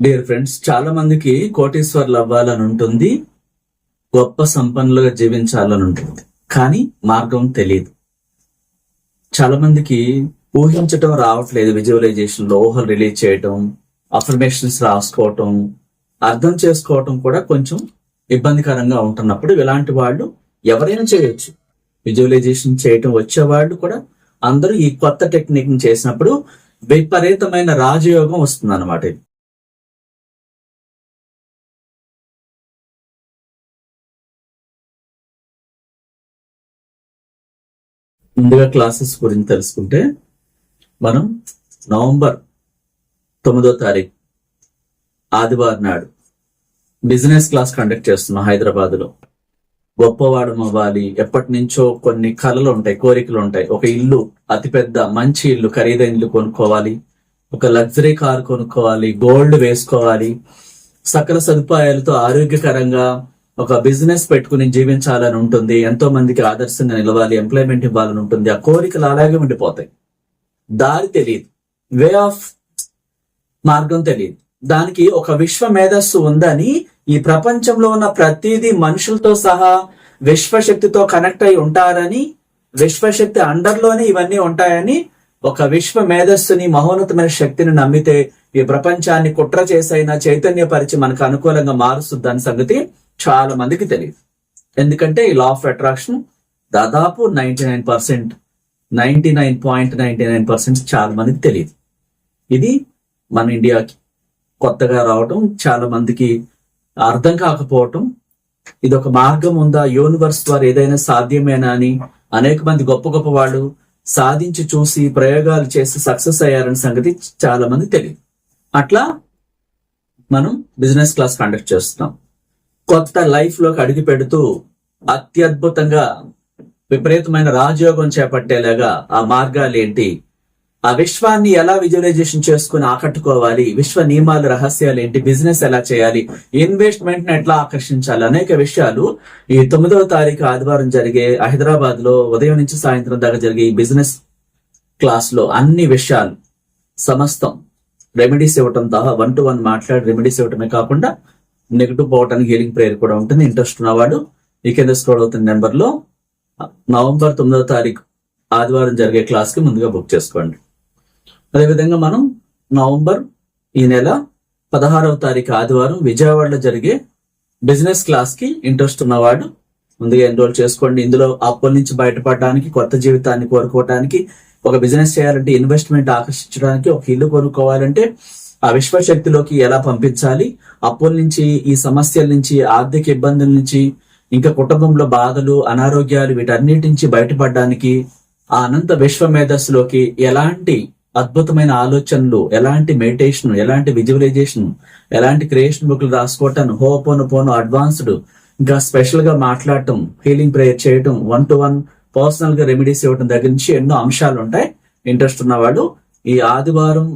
Dear friends చాలా మందికి కోటేశ్వర్లు అవ్వాలని ఉంటుంది గొప్ప సంపన్నులుగా జీవించాలని ఉంటుంది. కానీ మార్గం తెలియదు చాలా మందికి ఊహించటం రావట్లేదు విజువలైజేషన్లో ఊహలు రిలీజ్ చేయటం అఫర్మేషన్స్ రాసుకోవటం అర్థం చేసుకోవటం కూడా కొంచెం ఇబ్బందికరంగా ఉంటున్నప్పుడు ఇలాంటి వాళ్ళు ఎవరైనా చేయొచ్చు. విజువలైజేషన్ చేయటం వచ్చే వాళ్ళు కూడా అందరూ ఈ కొత్త టెక్నిక్ని చేసినప్పుడు విపరీతమైన రాజయోగం వస్తుంది అనమాట ముందుగా క్లాసెస్ గురించి తెలుసుకుంటే మనం నవంబర్ తొమ్మిదో తారీఖు ఆదివారం నాడు బిజినెస్ క్లాస్ కండక్ట్ చేస్తున్నాం హైదరాబాద్లో. గొప్పవాడు అవ్వాలి. ఎప్పటి నుంచో కొన్ని కళలు ఉంటాయి కోరికలు ఉంటాయి. ఒక ఇల్లు అతిపెద్ద మంచి ఇల్లు ఖరీదైన ఇల్లు కొనుక్కోవాలి. ఒక లగ్జరీ కార్ కొనుక్కోవాలి. గోల్డ్ వేసుకోవాలి. సకల సదుపాయాలతో ఆరోగ్యకరంగా ఒక బిజినెస్ పెట్టుకుని జీవించాలని ఉంటుంది ఎంతో మందికి ఆదర్శంగా నిలవాలి ఎంప్లాయ్మెంట్ ఇవ్వాలని ఉంటుంది ఆ కోరికలు అలాగే ఉండిపోతాయి. దారి తెలియదు వే ఆఫ్ మార్గం తెలియదు దానికి ఒక విశ్వ మేధస్సు ఉందని ఈ ప్రపంచంలో ఉన్న ప్రతిదీ మనుషులతో సహా విశ్వశక్తితో కనెక్ట్ అయి ఉంటారని విశ్వశక్తి అండర్లోనే ఇవన్నీ ఉంటాయని ఒక విశ్వ మేధస్సుని మహోన్నతమైన శక్తిని నమ్మితే ఈ ప్రపంచాన్ని కుట్ర చేసైనా చైతన్యపరిచి మనకు అనుకూలంగా మారుస్తుంది దాని సంగతి. చాలా మందికి తెలియదు. ఎందుకంటే ఈ లా ఆఫ్ అట్రాక్షన్ దాదాపు ninety nine percent ninety nine point ninety nine percent చాలా మందికి తెలియదు. ఇది మన ఇండియాకి కొత్తగా రావటం చాలా మందికి అర్థం కాకపోవటం ఇది ఒక మార్గం ఉందా యూనివర్స్ ద్వారా ఏదైనా సాధ్యమేనా అని అనేక మంది గొప్ప గొప్ప వాళ్ళు సాధించి చూసి ప్రయోగాలు చేసి సక్సెస్ అయ్యారని సంగతి చాలా మంది తెలియదు. అట్లా మనం బిజినెస్ క్లాస్ కండక్ట్ చేస్తున్నాం. కొత్త లైఫ్లోకి అడుగు పెడుతూ అత్యద్భుతంగా విపరీతమైన రాజయోగం చేపట్టేలాగా ఆ మార్గాలు ఏంటి? ఆ విశ్వాన్ని ఎలా విజువలైజేషన్ చేసుకుని ఆకట్టుకోవాలి? విశ్వ నియమాలు రహస్యాలు ఏంటి? బిజినెస్ ఎలా చేయాలి? ఇన్వెస్ట్మెంట్ని ఎట్లా ఆకర్షించాలి? అనేక విషయాలు ఈ తొమ్మిదవ తారీఖు ఆదివారం జరిగే హైదరాబాద్లో ఉదయం నుంచి సాయంత్రం దాకా జరిగే ఈ బిజినెస్ క్లాస్లో అన్ని విషయాలు సమస్తం రెమెడీస్ ఇవ్వటం తహా వన్ టు వన్ మాట్లాడి రెమెడీస్ ఇవ్వటమే కాకుండా నెగిటివ్ పోవడానికి హీలింగ్ ప్రేయర్ కూడా ఉంటుంది. ఇంట్రెస్ట్ ఉన్నవాడు ఈ కింద స్క్రోల్ అవుతున్న నెంబర్లో నవంబర్ తొమ్మిదవ తారీఖు ఆదివారం జరిగే క్లాస్కి ముందుగా బుక్ చేసుకోండి. అదేవిధంగా మనం నవంబర్ ఈ నెల పదహారవ తారీఖు ఆదివారం విజయవాడలో జరిగే బిజినెస్ క్లాస్కి ఇంట్రెస్ట్ ఉన్నవాడు ముందుగా ఎన్రోల్ చేసుకోండి. ఇందులో అప్పుల నుంచి బయటపడడానికి కొత్త జీవితాన్ని కోరుకోవడానికి ఒక బిజినెస్ చేయాలంటే ఇన్వెస్ట్మెంట్ ఆకర్షించడానికి ఒక ఇల్లు కొనుక్కోవాలంటే ఆ విశ్వశక్తిలోకి ఎలా పంపించాలి? అప్పుల నుంచి ఈ సమస్యల నుంచి ఆర్థిక ఇబ్బందుల నుంచి ఇంకా కుటుంబంలో బాధలు అనారోగ్యాలు వీటన్నిటి నుంచి బయటపడడానికి ఆ అనంత విశ్వ మేధస్సులోకి ఎలాంటి అద్భుతమైన ఆలోచనలు ఎలాంటి మెడిటేషన్ ఎలాంటి విజువలైజేషన్ ఎలాంటి క్రియేషన్ బుక్లు రాసుకోవటం హోపోను పోను అడ్వాన్స్డ్ ఇంకా స్పెషల్గా మాట్లాడటం హీలింగ్ ప్రేయర్ చేయటం వన్ టు వన్ పర్సనల్గా రెమెడీస్ ఇవ్వడం దగ్గర నుంచి ఎన్నో అంశాలు ఉంటాయి. ఇంట్రెస్ట్ ఉన్నవాళ్ళు ఈ ఆదివారం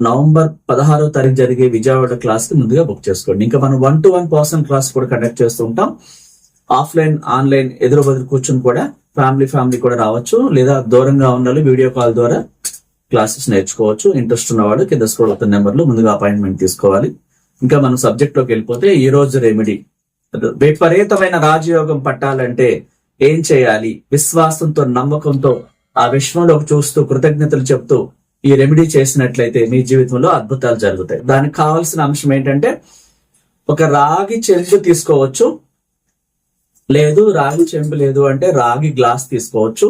నవంబర్ పదహారో తారీఖు జరిగే విజయవాడ క్లాస్కి ముందుగా బుక్ చేసుకోండి. ఇంకా మనం one to one personal class కూడా కండక్ట్ చేస్తూ ఉంటాం. ఆఫ్లైన్ ఆన్లైన్ ఎదురు బదులు కూర్చొని కూడా ఫ్యామిలీ ఫ్యామిలీ కూడా రావచ్చు. లేదా దూరంగా ఉన్న వీడియో కాల్ ద్వారా క్లాసెస్ నేర్చుకోవచ్చు. ఇంట్రెస్ట్ ఉన్నవాడు కింద స్క్రోల్ అవుతున్న నెంబర్లు ముందుగా అపాయింట్మెంట్ తీసుకోవాలి. ఇంకా మనం సబ్జెక్ట్లోకి వెళ్ళిపోతే ఈ రోజు రెమెడీ విపరీతమైన రాజయోగం పట్టాలంటే ఏం చేయాలి? విశ్వాసంతో నమ్మకంతో ఆ విశ్వంలోకి చూస్తూ కృతజ్ఞతలు చెప్తూ ఈ రెమెడీ చేసినట్లయితే మీ జీవితంలో అద్భుతాలు జరుగుతాయి. దానికి కావాల్సిన అంశం ఏంటంటే ఒక రాగి చెంబు తీసుకోవచ్చు. లేదు రాగి చెంబు లేదు అంటే రాగి గ్లాస్ తీసుకోవచ్చు.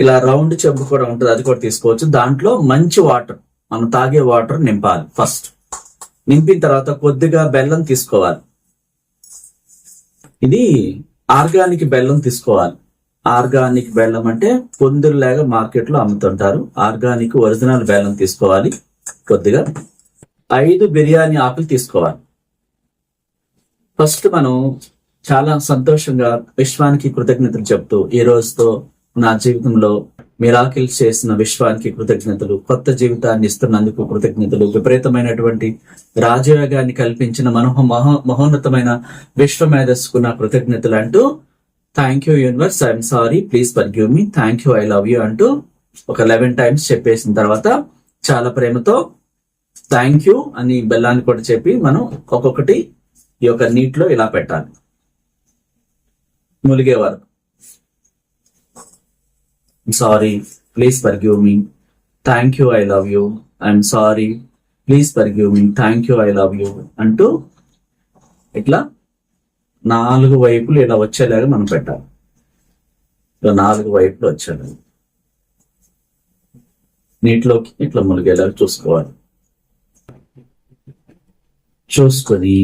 ఇలా రౌండ్ చెంబు కూడా ఉంటుంది అది కూడా తీసుకోవచ్చు. దాంట్లో మంచి వాటర్ మనం తాగే వాటర్ నింపాలి ఫస్ట్. నింపిన తర్వాత కొద్దిగా బెల్లం తీసుకోవాలి. ఇది ఆర్గానిక్ బెల్లం తీసుకోవాలి. ఆర్గానిక్ బెల్లం అంటే పొందుల్లాగా మార్కెట్లో అమ్ముతుంటారు. ఆర్గానిక్ ఒరిజినల్ బెల్లం తీసుకోవాలి కొద్దిగా. ఐదు బిర్యానీ ఆకులు తీసుకోవాలి. ఫస్ట్ మనం చాలా సంతోషంగా విశ్వానికి కృతజ్ఞతలు చెప్తూ ఈ రోజుతో నా జీవితంలో మిరాకిల్ చేసిన విశ్వానికి కృతజ్ఞతలు కొత్త జీవితాన్ని ఇస్తున్నందుకు కృతజ్ఞతలు. విపరీతమైనటువంటి రాజయోగాన్ని కల్పించిన మనోహ మహో మహోన్నతమైన విశ్వ మేధస్సుకు నా కృతజ్ఞతలు అంటూ thank you universe I'm sorry please forgive me thank you I love you అంటూ ఒక లెవెన్ టైమ్స్ చెప్పేసిన తర్వాత చాలా ప్రేమతో థ్యాంక్ యూ అని బెల్లాన్ని కూడా చెప్పి మనం ఒక్కొక్కటి ఈ యొక్క నీటిలో ఇలా పెట్టాలి. ములిగే వరకు sorry please forgive me thank you I love you I'm sorry please forgive me thank you I love you అంటూ ఇట్లా నాలుగు వైపులు ఇలా వచ్చేలాగా మనం పెట్టాలి. ఇలా నాలుగు వైపులు వచ్చేలాగా. నీటిలోకి ఇట్లా మునిగేలాగా చూసుకోవాలి. చూసుకొని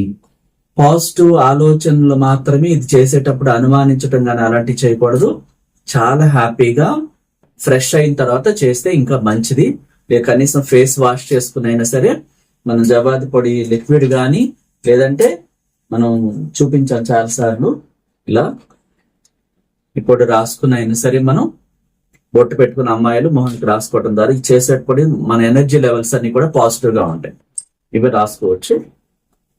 పాజిటివ్ ఆలోచనలు మాత్రమే ఇది చేసేటప్పుడు అనుమానించటం కానీ అలాంటివి చేయకూడదు. చాలా హ్యాపీగా ఫ్రెష్ అయిన తర్వాత చేస్తే ఇంకా మంచిది. లేక కనీసం ఫేస్ వాష్ చేసుకునైనా సరే మనం జవాది పొడి లిక్విడ్ కానీ లేదంటే మనం చూపించాం చాలా సార్లు ఇలా ఇప్పుడు పొడి అయినా సరే మనం బొట్టు పెట్టుకున్న అమ్మాయిలు మొహానికి రాసుకోవడం ద్వారా ఇది చేసేటప్పుడు మన ఎనర్జీ లెవెల్స్ అన్ని కూడా పాజిటివ్గా ఉంటాయి. ఇవి రాసుకోవచ్చు.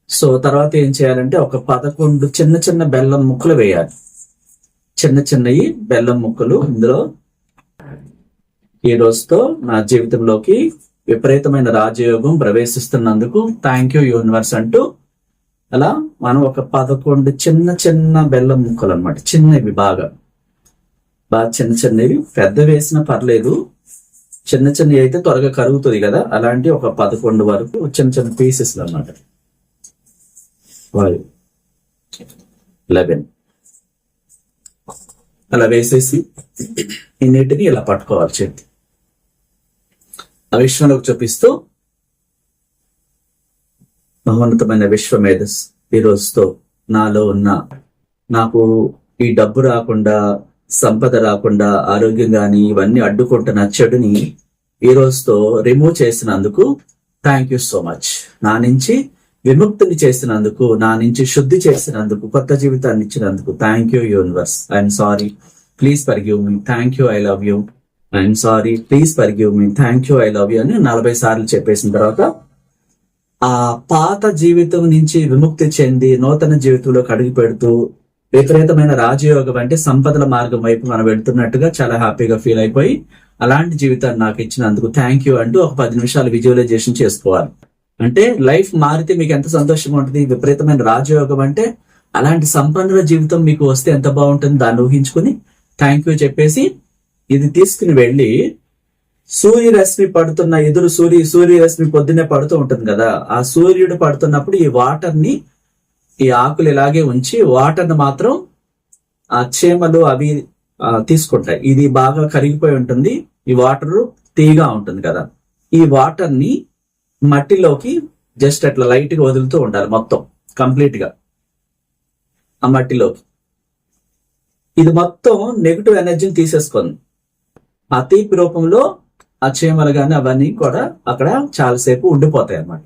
సో తర్వాత ఏం చేయాలంటే ఒక పదకొండు చిన్న చిన్న బెల్లం ముక్కలు వేయాలి. చిన్న చిన్నవి బెల్లం ముక్కలు ఇందులో ఈ రోజుతో నా జీవితంలోకి విపరీతమైన రాజయోగం ప్రవేశిస్తున్నందుకు థ్యాంక్ యూ యూనివర్స్ అంటూ అలా మనం ఒక పదకొండు చిన్న చిన్న బెల్లం ముక్కలు అనమాట చిన్నవి బాగా. బాగా చిన్న చిన్నవి. పెద్ద వేసినా పర్లేదు. చిన్న చిన్నవి అయితే త్వరగా కరుగుతుంది కదా. అలాంటి ఒక పదకొండు వరకు చిన్న చిన్న పీసెస్ అన్నమాట. లెవెన్. అలా వేసేసి ఈ నీటిని ఇలా పట్టుకోవాలి చేతి విశ్వంలోకి చూపిస్తూ మహోన్నతమైన విశ్వమేధస్ ఈ రోజుతో నాలో ఉన్న నాకు ఈ డబ్బు రాకుండా సంపద రాకుండా ఆరోగ్యం గాని ఇవన్నీ అడ్డుకుంటున్న చెడుని ఈ రోజుతో రిమూవ్ చేసినందుకు థ్యాంక్ యూ సో మచ్ నా నుంచి విముక్తిని చేసినందుకు నా నుంచి శుద్ధి చేసినందుకు కొత్త జీవితాన్ని ఇచ్చినందుకు thank you universe I'm sorry please give me thank you I love you I'm sorry please give me thank you I love you అని నలభై సార్లు చెప్పేసిన తర్వాత ఆ పాత జీవితం నుంచి విముక్తి చెంది నూతన జీవితంలోకి అడుగు పెడుతూ విపరీతమైన రాజయోగం అంటే సంపదల మార్గం వైపు మనం వెళ్తున్నట్టుగా చాలా హ్యాపీగా ఫీల్ అయిపోయి అలాంటి జీవితాన్ని నాకు ఇచ్చినందుకు థ్యాంక్ యూ అంటూ ఒక పది నిమిషాలు విజువలైజేషన్ చేసుకోవాలి. అంటే లైఫ్ మారితే మీకు ఎంత సంతోషంగా ఉంటుంది? విపరీతమైన రాజయోగం అంటే అలాంటి సంపన్నుల జీవితం మీకు వస్తే ఎంత బాగుంటుంది? దాన్ని ఊహించుకుని థ్యాంక్ యూ చెప్పేసి ఇది తీసుకుని వెళ్ళి సూర్యరశ్మి పడుతున్న ఎదురు సూర్య సూర్యరశ్మి పొద్దున్నే పడుతూ ఉంటుంది కదా. ఆ సూర్యుడు పడుతున్నప్పుడు ఈ వాటర్ని ఈ ఆకులు ఇలాగే ఉంచి వాటర్ని మాత్రం ఆ చీమలు అవి తీసుకుంటాయి. ఇది బాగా కరిగిపోయి ఉంటుంది. ఈ వాటర్ తీగా ఉంటుంది కదా. ఈ వాటర్ని మట్టిలోకి జస్ట్ అట్లా లైట్గా వదులుతూ ఉండాలి మొత్తం కంప్లీట్గా ఆ మట్టిలోకి. ఇది మొత్తం నెగిటివ్ ఎనర్జీని తీసేసుకుంది. ఆ తీపి రూపంలో ఆ చీమలు కానీ అవన్నీ కూడా అక్కడ చాలాసేపు ఉండిపోతాయి అనమాట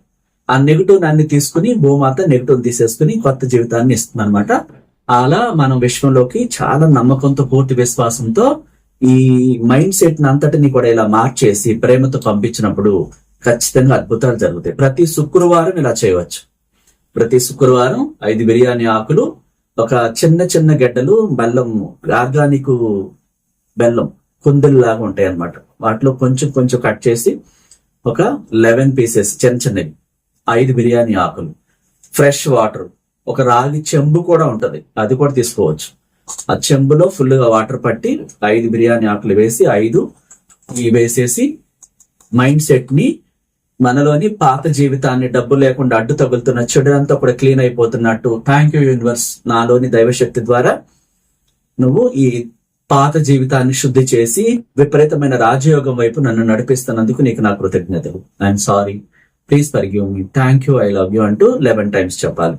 ఆ నెగిటివ్ అన్ని తీసుకుని భూమాత నెగిటివ్ తీసేసుకుని కొత్త జీవితాన్ని ఇస్తుంది అనమాట అలా మనం విశ్వంలోకి చాలా నమ్మకంతో పూర్తి విశ్వాసంతో ఈ మైండ్ సెట్ అంతటిని కూడా ఇలా మార్చేసి ప్రేమతో పంపించినప్పుడు ఖచ్చితంగా అద్భుతాలు జరుగుతాయి. ప్రతి శుక్రవారం ఇలా చేయవచ్చు. ప్రతి శుక్రవారం ఐదు బిర్యానీ ఆకులు ఒక చిన్న చిన్న గడ్డలు బెల్లం ఆర్గానిక్ బెల్లం కుందల్లాగా ఉంటాయి అన్నమాట. వాటిలో కొంచెం కొంచెం కట్ చేసి ఒక లెవెన్ పీసెస్ చిన్న చిన్నవి. ఐదు బిర్యానీ ఆకులు. Fresh water. ఒక రాగి చెంబు కూడా ఉంటది. అది కూడా తీసుకోవచ్చు. ఆ చెంబులో ఫుల్గా వాటర్ పట్టి ఐదు బిర్యానీ ఆకులు వేసి ఐదు ఇవి వేసేసి మైండ్ సెట్ని మనలోని పాత జీవితాన్ని డబ్బు లేకుండా అడ్డు తగులుతున్న చెడునంతా కూడా క్లీన్ అయిపోతున్నట్టు థ్యాంక్ యూ యూనివర్స్ నాలోని దైవశక్తి ద్వారా నువ్వు ఈ పాత జీవితాన్ని శుద్ధి చేసి విపరీతమైన రాజయోగం వైపు నన్ను నడిపిస్తున్నందుకు నీకు నా కృతజ్ఞతలు. I'm sorry please forgive me thank you I love you అంటూ లెవెన్ టైమ్స్ చెప్పాలి.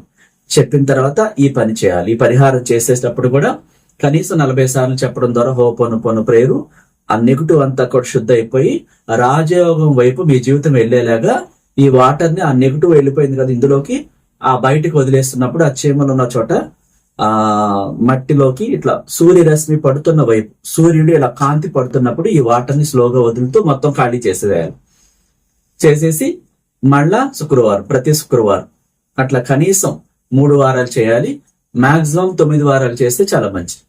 చెప్పిన తర్వాత ఈ పని చేయాలి. ఈ పరిహారం చేసేటప్పుడు కూడా కనీసం నలభై సార్లు చెప్పడం ద్వారా హో పొను పొను ప్రేరు ఆ నెగిటివ్ అంతా కూడా శుద్ధ అయిపోయి రాజయోగం వైపు మీ జీవితం వెళ్ళేలాగా ఈ వాటర్ని ఆ నెగిటివ్ వెళ్ళిపోయింది కదా ఇందులోకి ఆ బయటకు వదిలేస్తున్నప్పుడు ఆ చీమలు ఉన్న చోట ఆ మట్టిలోకి ఇట్లా సూర్యరశ్మి పడుతున్న వైపు సూర్యుడు ఇలా కాంతి పడుతున్నప్పుడు ఈ వాటర్ని స్లోగా వదులుతూ మొత్తం ఖాళీ చేసేయాలి చేసేసి మళ్ళా శుక్రవారం ప్రతి శుక్రవారం అట్లా కనీసం మూడు వారాలు చేయాలి. మాక్సిమం తొమ్మిది వారాలు చేస్తే చాలా మంచిది.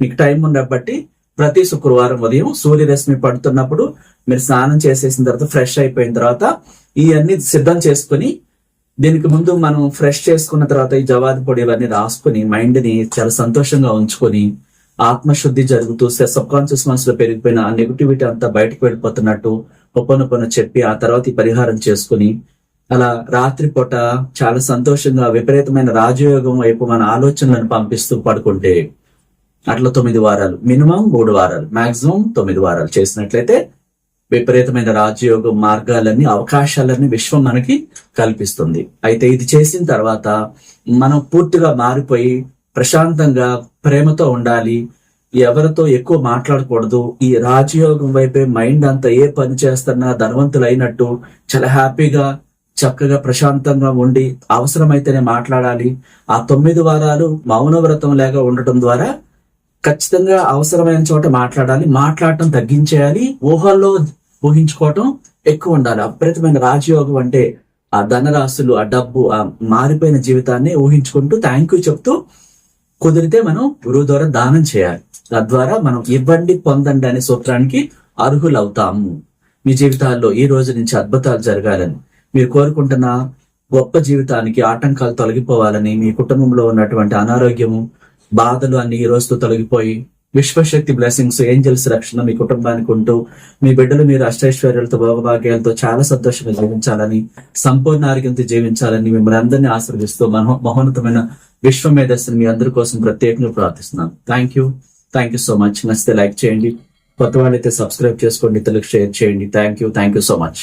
మీకు టైం ఉన్నప్పటి ప్రతి శుక్రవారం ఉదయం సూర్యరశ్మి పడుతున్నప్పుడు మీరు స్నానం చేసేసిన తర్వాత ఫ్రెష్ అయిపోయిన తర్వాత ఇవన్నీ సిద్ధం చేసుకొని దీనికి ముందు మనం ఫ్రెష్ చేసుకున్న తర్వాత ఈ జవాది పొడి ఇవన్నీ రాసుకుని మైండ్ని చాలా సంతోషంగా ఉంచుకొని ఆత్మశుద్ధి జరుగుతూ సబ్ కాన్షియస్ మనసులో పెరిగిపోయిన ఆ నెగిటివిటీ అంతా బయటకు వెళ్ళిపోతున్నట్టు ఒప్పనొప్పన చెప్పి ఆ తర్వాత ఈ పరిహారం చేసుకుని అలా రాత్రిపూట చాలా సంతోషంగా విపరీతమైన రాజయోగం వైపు మన ఆలోచనలను పంపిస్తూ పడుకుంటే అట్లా తొమ్మిది వారాలు మినిమం మూడు వారాలు మాక్సిమం తొమ్మిది వారాలు చేసినట్లయితే విపరీతమైన రాజయోగం మార్గాలన్నీ అవకాశాలన్నీ విశ్వం మనకి కల్పిస్తుంది. అయితే ఇది చేసిన తర్వాత మనం పూర్తిగా మారిపోయి ప్రశాంతంగా ప్రేమతో ఉండాలి. ఎవరితో ఎక్కువ మాట్లాడకూడదు. ఈ రాజయోగం వైపే మైండ్ అంతా ఏ పని చేస్తున్నా ధనవంతులు అయినట్టు చాలా హ్యాపీగా చక్కగా ప్రశాంతంగా ఉండి అవసరమైతేనే మాట్లాడాలి. ఆ తొమ్మిది వారాలు మౌన వ్రతం లేక ఉండటం ద్వారా ఖచ్చితంగా అవసరమైన చోట మాట్లాడాలి. మాట్లాడటం తగ్గించేయాలి. ఊహల్లో ఊహించుకోవటం ఎక్కువ ఉండాలి. అప్రతమైన రాజయోగం అంటే ఆ ధనరాశులు ఆ డబ్బు ఆ మారిపోయిన జీవితాన్ని ఊహించుకుంటూ థ్యాంక్ యూ చెప్తూ కుదిరితే మనం గురువు ద్వారా దానం చేయాలి. తద్వారా మనం ఇవ్వండి పొందండి అనే సూత్రానికి అర్హులవుతాము. మీ జీవితాల్లో ఈ రోజు నుంచి అద్భుతాలు జరగాలని మీరు కోరుకుంటున్న గొప్ప జీవితానికి ఆటంకాలు తొలగిపోవాలని మీ కుటుంబంలో ఉన్నటువంటి అనారోగ్యము బాధలు అన్ని ఈ రోజుతో తొలగిపోయి విశ్వశక్తి బ్లెస్సింగ్స్ ఏంజల్స్ రక్షణ మీ కుటుంబానికి ఉంటూ మీ బిడ్డలు మీరు అష్టైశ్వర్యాలతో భోగభాగ్యాలతో చాలా సంతోషంగా జీవించాలని సంపూర్ణ ఆరోగ్యంతో జీవించాలని మిమ్మల్ని అందరినీ ఆశీర్వదిస్తూ మహో మహోన్నతమైన విశ్వ మేధస్సుని మీ అందరి కోసం ప్రత్యేకంగా ప్రార్థిస్తున్నాను. Thank you thank you so much నచ్చితే లైక్ చేయండి. కొత్త వాళ్ళైతే సబ్స్క్రైబ్ చేసుకోండి. తెలుగు షేర్ చేయండి. Thank you thank you so much